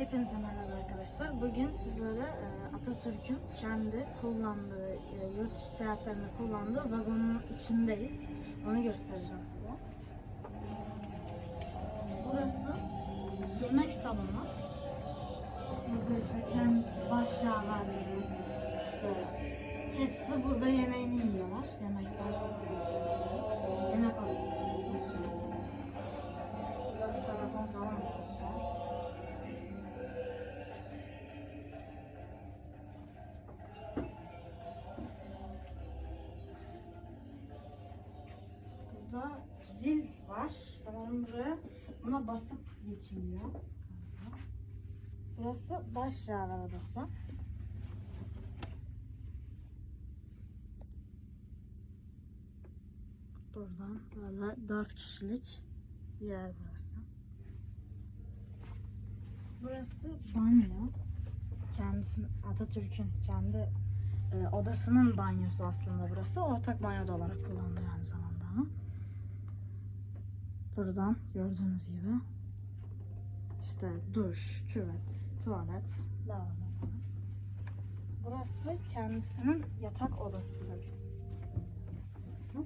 Hepinize merhaba arkadaşlar. Bugün sizlere e, Atatürk'ün kendi kullandığı, e, yurt dışı seyahatlerinde kullandığı vagonun içindeyiz. Onu göstereceğim size. Burası yemek salonu. Burada işte kendi baş yağlarları, işte hepsi burada yemeğini yiyorlar. Yemekler, zil var. Sanırım buraya buna basıp geçiliyor. Burası baş yağlar odası. Buradan böyle dört kişilik yer burası. Burası banyo. Kendisinin Atatürk'ün kendi e, odasının banyosu aslında burası. Ortak banyo da olarak kullanılıyor aynı zamanda ama. Buradan gördüğünüz gibi işte duş, küvet, tuvalet, lavabo. Burası kendisinin yatak odası. Burası.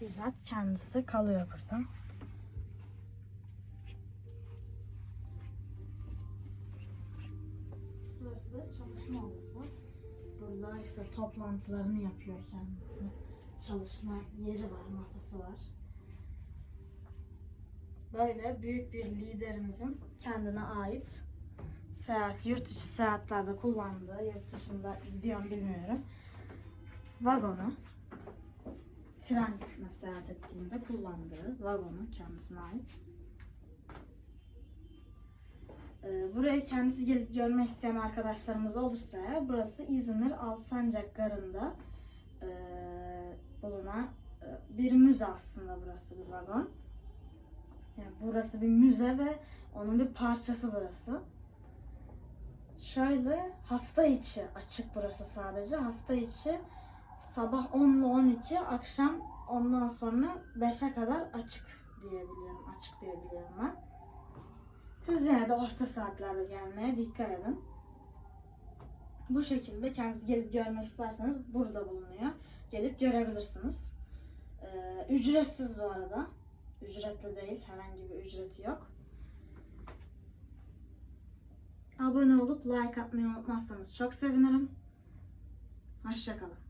Bizzat kendisi kalıyor burada. Burası da çalışma odası. Burada işte toplantılarını yapıyor kendisi. Çalışma yeri var, masası var. Böyle büyük bir liderimizin kendine ait seyahat, yurt dışı seyahatlerde kullandığı, yurt dışında gidiyorum bilmiyorum. Vagonu trenle seyahat ettiğinde kullandığı vagonu kendisine ait. Ee, Buraya kendisi gelip görmek isteyen arkadaşlarımız olursa burası İzmir Alsancak Garı'nda e, bulunan e, bir müze aslında burası bir vagon. Yani burası bir müze ve onun bir parçası burası. Şöyle hafta içi açık burası sadece. Hafta içi sabah 10 ile 12, akşam ondan sonra 5'e kadar açık diyebiliyorum. Açık diyebiliyorum ben. Siz yine de orta saatlerde gelmeye dikkat edin. Bu şekilde kendiniz gelip görmek isterseniz burada bulunuyor. Gelip görebilirsiniz. Ee, ücretsiz bu arada. Ücretli değil. Herhangi bir ücreti yok. Abone olup like atmayı unutmazsanız çok sevinirim. Hoşçakalın.